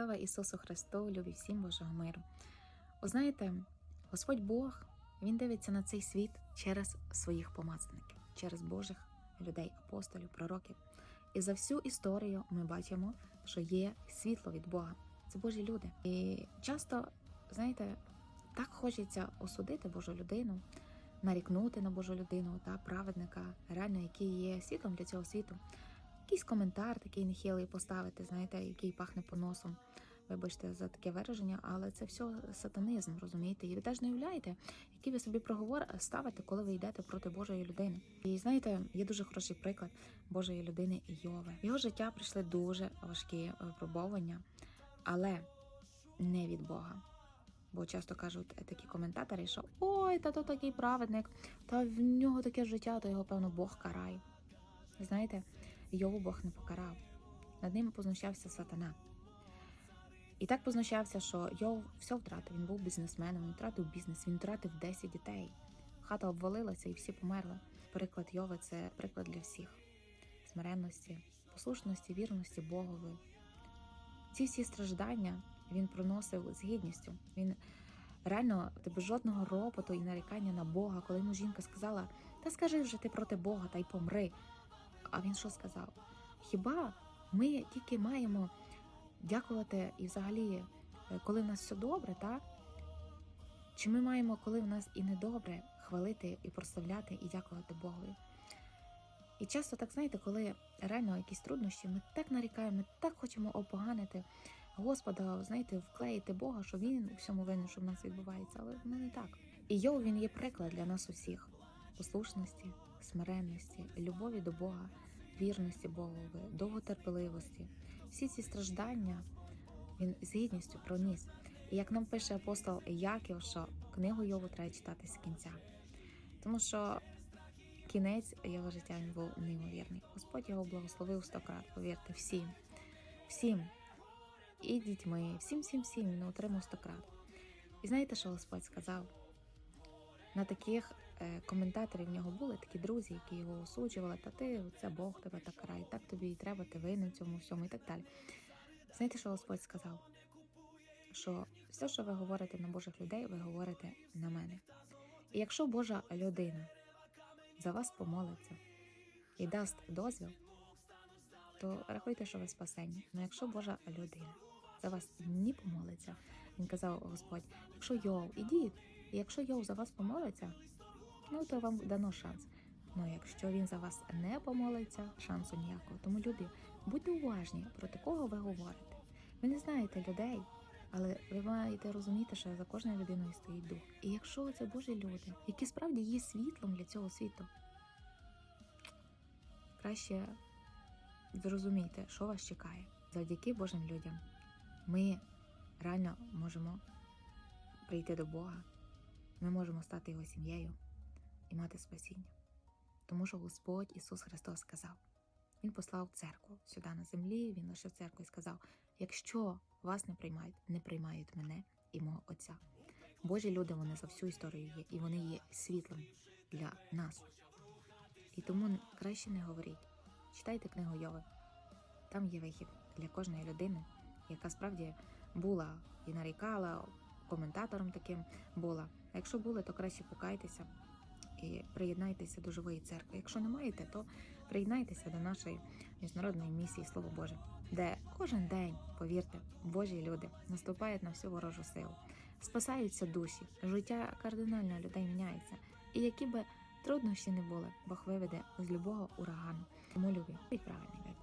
Слава Ісусу Христу, любі всім Божого миру. Ви знаєте, Господь Бог Він дивиться на цей світ через своїх помазаників, через Божих людей, апостолів, пророків. І за всю історію ми бачимо, що є світло від Бога. Це Божі люди. І часто, знаєте, так хочеться осудити Божу людину, нарікнути на Божу людину та праведника, реально, який є світлом для цього світу. Якийсь коментар такий нехилий поставити, знаєте, який пахне поносом. Вибачте за таке вираження, але це все сатанизм, розумієте? І ви теж не уявляєте, який ви собі проговор ставите, коли ви йдете проти Божої людини. І знаєте, є дуже хороший приклад Божої людини Йови. Його життя прийшли дуже важкі випробування, але не від Бога. Бо часто кажуть такі коментатори, що ой, та то такий праведник, та в нього таке життя, то його, певно, Бог карає. Знаєте, Йову Бог не покарав. Над ним познущався сатана. І так познущався, що Йов все втратив. Він був бізнесменом, він втратив бізнес, він втратив 10 дітей. Хата обвалилася і всі померли. Приклад Йови це приклад для всіх: смиренності, послушності, вірності Богові. Ці всі страждання він проносив з гідністю. Він реально без жодного ропоту і нарікання на Бога, коли йому жінка сказала: Та скажи вже ти проти Бога та й помри. А він що сказав? Хіба ми тільки маємо дякувати і взагалі, коли в нас все добре, так? Чи ми маємо, коли в нас і недобре, хвалити і прославляти і дякувати Богові? І часто так знаєте, коли реально якісь труднощі, ми так нарікаємо, ми так хочемо опоганити Господа, знаєте, вклеїти Бога, що він у всьому винен, що в нас відбувається, але воно не так. І Йов, він є приклад для нас усіх послушності, смиренності, любові до Бога, вірності Богові, довготерпеливості. Всі ці страждання він з гідністю проніс. І як нам пише апостол Яків, що книгу Йову треба читати з кінця. Тому що кінець його життя він був неймовірний. Господь його благословив сто крат, повірте, всім, всім, і дітьми, всім, всім, всім він отримав сто крат. І знаєте, що Господь сказав? На таких е, коментаторів в нього були такі друзі, які його осуджували, та ти це Бог тебе так карає, так тобі і треба, ти винен цьому всьому і так далі. Знаєте, що Господь сказав? Що все, що ви говорите на Божих людей, ви говорите на мене. І якщо Божа людина за вас помолиться і дасть дозвіл, то рахуйте, що ви спасені. Ну якщо Божа людина за вас не помолиться, він казав Господь, якщо Йов, ідіть, і якщо Йов за вас помолиться, ну то вам дано шанс. Ну якщо він за вас не помолиться, шансу ніякого. Тому любі, будьте уважні, проти кого ви говорите. Ви не знаєте людей, але ви маєте розуміти, що за кожною людиною стоїть дух. І якщо це Божі люди, які справді є світлом для цього світу, краще зрозумійте, що вас чекає. Завдяки Божим людям ми реально можемо прийти до Бога, ми можемо стати Його сім'єю і мати спасіння. Тому що Господь Ісус Христос сказав, Він послав церкву сюди на землі, Він лише церкву і сказав: якщо вас не приймають, не приймають мене і мого Отця. Божі люди вони за всю історію є, і вони є світлом для нас. І тому краще не говоріть. Читайте книгу Йови. Там є вихід для кожної людини, яка справді була і нарікала, коментатором таким була. А якщо були, то краще покайтеся і приєднайтеся до живої церкви. Якщо не маєте, то приєднайтеся до нашої міжнародної місії Слово Боже, де кожен день, повірте, Божі люди наступають на всю ворожу силу, спасаються душі, життя кардинально людей міняється. І які би труднощі не були, Бог виведе з любого урагану. Тому любі і правильний вибір.